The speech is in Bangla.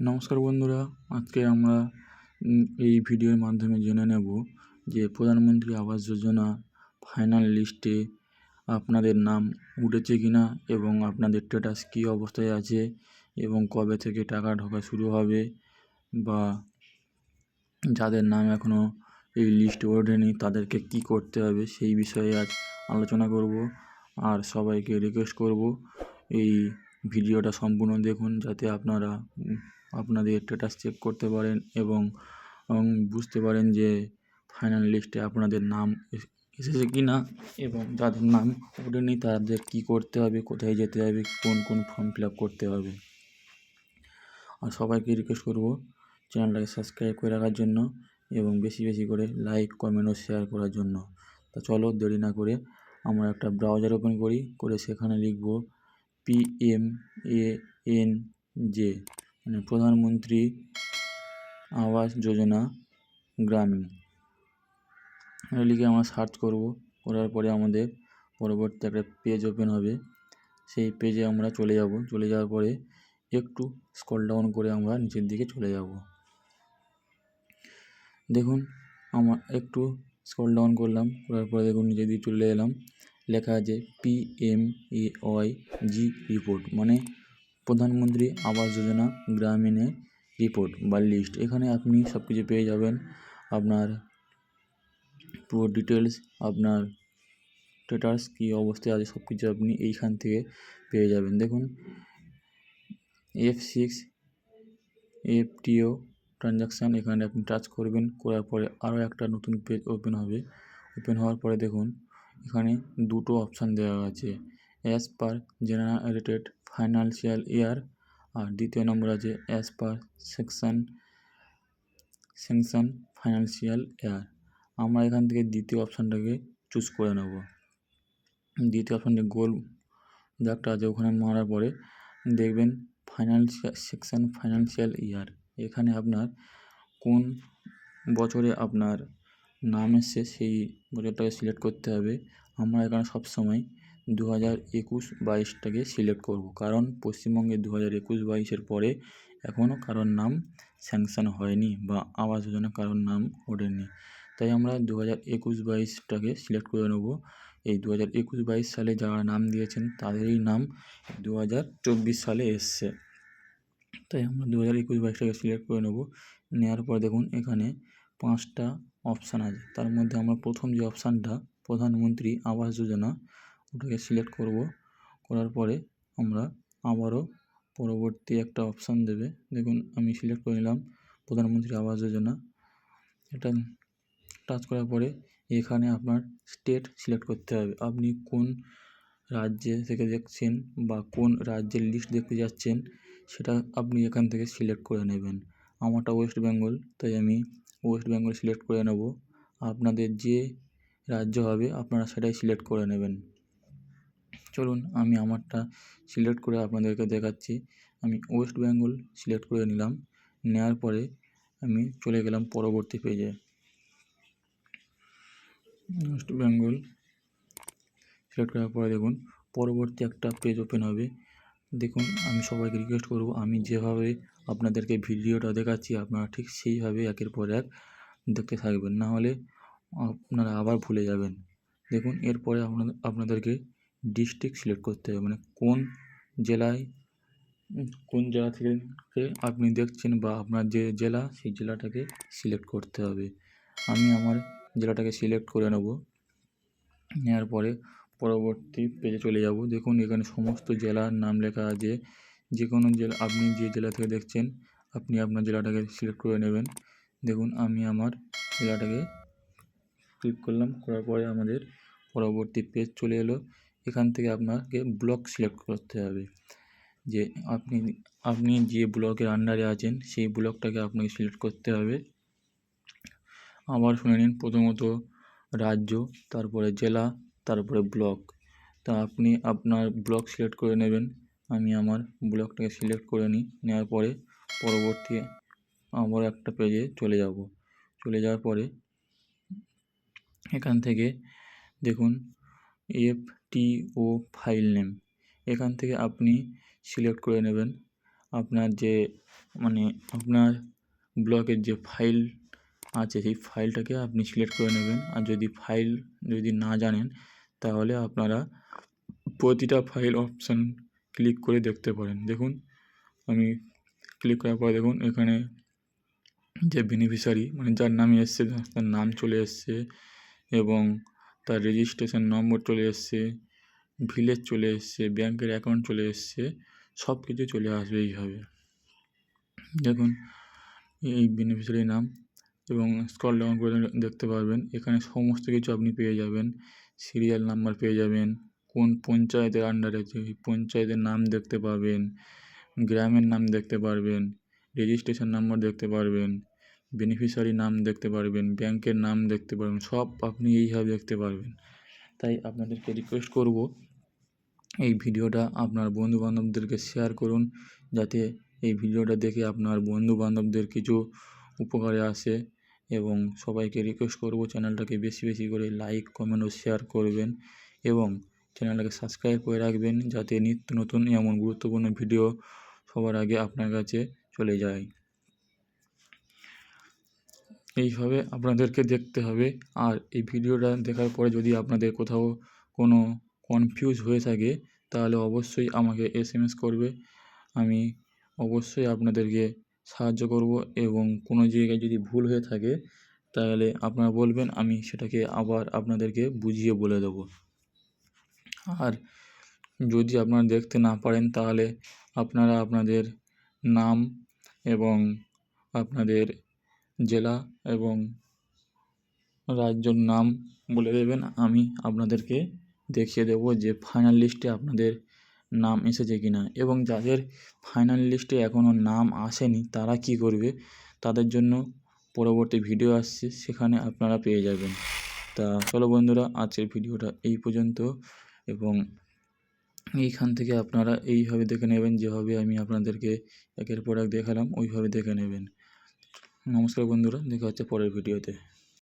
নমস্কার বন্ধুরা, আজকে আমরা এই ভিডিওর মাধ্যমে জেনে নেব যে প্রধানমন্ত্রী আবাস যোজনা ফাইনাল লিস্টে আপনাদের নাম উঠেছে কিনা এবং আপনাদের স্ট্যাটাস কী অবস্থায় আছে এবং কবে থেকে টাকা ঢোকা শুরু হবে বা যাদের নাম এখনও এই লিস্টে ওঠেনি তাদেরকে কি করতে হবে সেই বিষয়ে আজ আলোচনা করব আর সবাইকে রিকোয়েস্ট করব এই ভিডিওটা সম্পূর্ণ দেখুন যাতে আপনারা আপনাদের স্ট্যাটাস চেক করতে পারেন এবং বুঝতে পারেন যে ফাইনাল লিস্টে আপনাদের নাম এসেছে কি না এবং যাদের নাম ওঠেনি তাদের কী করতে হবে, কোথায় যেতে হবে, কোন কোন ফর্ম ফিল আপ করতে হবে। আর সবাইকে রিকোয়েস্ট করব চ্যানেলটাকে সাবস্ক্রাইব করে রাখার জন্য এবং বেশি বেশি করে লাইক কমেন্ট ও শেয়ার করার জন্য। তা চলো দেরি না করে আমরা একটা ব্রাউজার ওপেন করি, করে সেখানে লিখব P M A N J মানে প্রধানমন্ত্রী আবাস যোজনা গ্রামীণ। এটা লিখে আমরা সার্চ করব। করার পরে আমাদের পরবর্তী একটা পেজ ওপেন হবে। সেই পেজে আমরা চলে যাব। চলে যাওয়ার পরে একটু স্কল ডাউন করে আমরা নিচের দিকে চলে যাব। দেখুন, আমার একটু স্কল ডাউন করলাম। করার পরে দেখুন, নিচের দিকে চলে এলাম। লেখা আছে P M A Y G report মানে প্রধানমন্ত্রী আবাস যোজনা গ্রামীণের রিপোর্ট বা লিস্ট। এখানে আপনি সব কিছু পেয়ে যাবেন। আপনার পুরো ডিটেলস আপনার স্ট্যাটাস, কী অবস্থায় আছে সব কিছু আপনি এইখান থেকে পেয়ে যাবেন। দেখুন F six F FTO transaction এখানে আপনি টাচ করবেন, করার পরে আরও একটা নতুন পেজ ওপেন হবে। ওপেন হওয়ার পরে দেখুন, এখানে দুটো অপশান দেওয়া আছে। As per generated financial year. আর দ্বিতীয় নম্বর আছে as per section sanction financial year. আমরা এখান থেকে দ্বিতীয় অপশানটাকে চুজ করে নেব। দ্বিতীয় অপশানটি গোল দাগটা আছে ওখানে মারার পরে। দেখবেন ফাইন্যান্সিয়াল সেকশন ফাইন্যান্সিয়াল ইয়ার। এখানে আপনার কোন বছরে আপনার নাম এসছে সেই বছরটাকে সিলেক্ট করতে হবে। আমরা এখানে সবসময় দু হাজার একুশ বাইশটাকে সিলেক্ট করব। কারণ পশ্চিমবঙ্গে দু হাজার একুশ বাইশের পরে এখনও কারোর নাম স্যাংশন হয়নি বা আবাস যোজনা কারোর নাম ওঠেনি। তাই আমরা দু হাজার একুশ বাইশটাকে সিলেক্ট করে নেব। এই দু হাজার একুশ বাইশ সালে যারা নাম দিয়েছেন তাদেরই নাম দু হাজার চব্বিশ সালে এসছে। তাই আমরা দু হাজার একুশ বাইশটাকে সিলেক্ট করে নেব। নেওয়ার পর দেখুন এখানে পাঁচটা অপশান আছে। তার মধ্যে আমরা প্রথম যে অপশানটা, প্রধানমন্ত্রী আবাস যোজনা ওটাকে সিলেক্ট করব। করার পরে আমরা আবারও পরবর্তী একটা অপশান দেবে। দেখুন, আমি সিলেক্ট করে নিলাম প্রধানমন্ত্রী আবাস যোজনা। এটা টাচ করার পরে এখানে আপনার স্টেট সিলেক্ট করতে হবে। আপনি কোন রাজ্যে থেকে দেখছেন বা কোন রাজ্যের লিস্ট দেখতে যাচ্ছেন, সেটা আপনি এখান থেকে সিলেক্ট করে নেবেন। আমারটা ওয়েস্ট বেঙ্গল তাই আমি ওয়েস্ট বেঙ্গল সিলেক্ট করে নেব। আপনাদের যে রাজ্য হবে, আপনারা সেটাই সিলেক্ট করে নেবেন। চলুন আমি আমারটা সিলেক্ট করে আপনাদেরকে দেখাচ্ছি। আমি ওয়েস্ট বেঙ্গল সিলেক্ট করে নিলাম। নেওয়ার পরে আমি চলে গেলাম পরবর্তী পেজে ওয়েস্ট বেঙ্গল সিলেক্ট করার পরে দেখুন, পরবর্তী একটা পেজ ওপেন হবে। দেখুন, আমি সবাইকে রিকোয়েস্ট করব, আমি যেভাবে আপনাদেরকে ভিডিওটা দেখাচ্ছি, আপনারা ঠিক সেইভাবে একের পর এক দেখতে থাকবেন। না হলে আপনারা আবার ভুলে যাবেন। দেখুন, এরপরে আপনাদের, আপনাদেরকে ডিস্ট্রিক্ট সিলেক্ট করতে হবে। মানে কোন জেলায় কোন জেলা থেকে আপনি দেখছেন বা আপনার যে জেলা, সেই জেলাটাকে সিলেক্ট করতে হবে। আমি আমার জেলাটাকে সিলেক্ট করে নেব। নেওয়ার পরে পরবর্তী পেজে চলে যাব। দেখুন, এখানে সমস্ত জেলার নাম লেখা আছে। যে কোনো জেলা, আপনি যে জেলা থেকে দেখছেন, আপনি আপনার জেলাটাকে সিলেক্ট করে নেবেন। দেখুন, আমি আমার জেলাটাকে ক্লিক করলাম। করার পরে আমাদের পরবর্তী পেজ চলে এলো। এখান থেকে আপনাকে ব্লক সিলেক্ট করতে হবে। যে আপনি আপনি যে ব্লকের আন্ডারে আছেন, সেই ব্লকটাকে আপনাকে সিলেক্ট করতে হবে। আবার শুনে নিন, প্রথমত রাজ্য, তারপরে জেলা, তারপরে ব্লক তা আপনি আপনার ব্লক সিলেক্ট করে নেবেন। আমি আমার ব্লকটাকে সিলেক্ট করে নিই, নেওয়ার পরে পরবর্তী আবার একটা পেজে চলে যাব। চলে যাওয়ার পরে এখান থেকে দেখুন F T O file name এখান থেকে আপনি সিলেক্ট করে নেবেন। আপনার যে মানে আপনার ব্লকের যে ফাইল আছে, সেই ফাইলটাকে আপনি সিলেক্ট করে নেবেন। আর যদি ফাইল যদি না জানেন, তাহলে আপনারা প্রতিটা ফাইল অপশান ক্লিক করে দেখতে পারেন। দেখুন, আমি ক্লিক করার পরে দেখুন, এখানে যে বেনিফিশিয়ারি মানে যার নামে এসছে, তার নাম চলে এসছে এবং তার রেজিস্ট্রেশন নম্বর চলে এসছে ভিলেজ চলে এসছে ব্যাংকের অ্যাকাউন্ট চলে এসছে সব কিছু চলে আসবে এইভাবে। দেখুন, এই বেনিফিশিয়ারি নাম এবং স্কল ডাউন করে দেখতে পারবেন। এখানে সমস্ত কিছু আপনি পেয়ে যাবেন। সিরিয়াল নাম্বার পেয়ে যাবেন। কোন পঞ্চায়েতের আন্ডারে পঞ্চায়েতের নাম দেখতে পাবেন। গ্রামের নাম দেখতে পারবেন। রেজিস্ট্রেশন নাম্বার দেখতে পারবেন। বেনিফিশিয়ারি নাম দেখতে পারবেন ব্যাংকের নাম দেখতে পারবেন, সব আপনি এইভাবে দেখতে পারবেন। তাই আপনাদেরকে রিকোয়েস্ট করব এই ভিডিওটা আপনার বন্ধু বান্ধবদেরকে শেয়ার করুন, যাতে এই ভিডিওটা দেখে আপনার বন্ধু বান্ধবদের কিছু উপকারে আসে এবং সবাইকে রিকোয়েস্ট করব চ্যানেলটাকে বেশি বেশি করে লাইক কমেন্ট ও শেয়ার করবেন এবং চ্যানেলটাকে সাবস্ক্রাইব করে রাখবেন, যাতে নিত্য নতুন এমন গুরুত্বপূর্ণ ভিডিও সবার আগে আপনার কাছে চলে যায়। এইভাবে আপনাদেরকে দেখতে হবে। আর এই ভিডিওটা দেখার পরে যদি আপনাদের কোথাও কোনো কনফিউজ হয়ে থাকে, তাহলে অবশ্যই আমাকে এসএমএস করবে। আমি অবশ্যই আপনাদেরকে সাহায্য করব এবং কোনো জায়গায় যদি ভুল হয়ে থাকে, তাহলে আপনারা বলবেন, আমি সেটাকে আবার আপনাদেরকে বুঝিয়ে বলে দেবো। আর যদি আপনারা দেখতে না পারেন, তাহলে আপনারা আপনাদের নাম এবং আপনাদের জেলা এবং রাজ্যর নাম বলে দেবেন। আমি আপনাদেরকে দেখিয়ে দেবো যে ফাইনাল লিস্টে আপনাদের নাম এসেছে কি না এবং যাদের ফাইনাল লিস্টে এখনও নাম আসেনি, তারা কী করবে? তাদের জন্য পরবর্তী ভিডিও আসছে, সেখানে আপনারা পেয়ে যাবেন। তা চলো বন্ধুরা, আজকের ভিডিওটা এই পর্যন্ত এবং এইখান থেকে আপনারা এইভাবে দেখে নেবেন যেভাবে আমি আপনাদেরকে একের পর এক দেখালাম, ওইভাবে দেখে নেবেন। নমস্কার বন্ধুরা দেখা হচ্ছে পরের ভিডিওতে।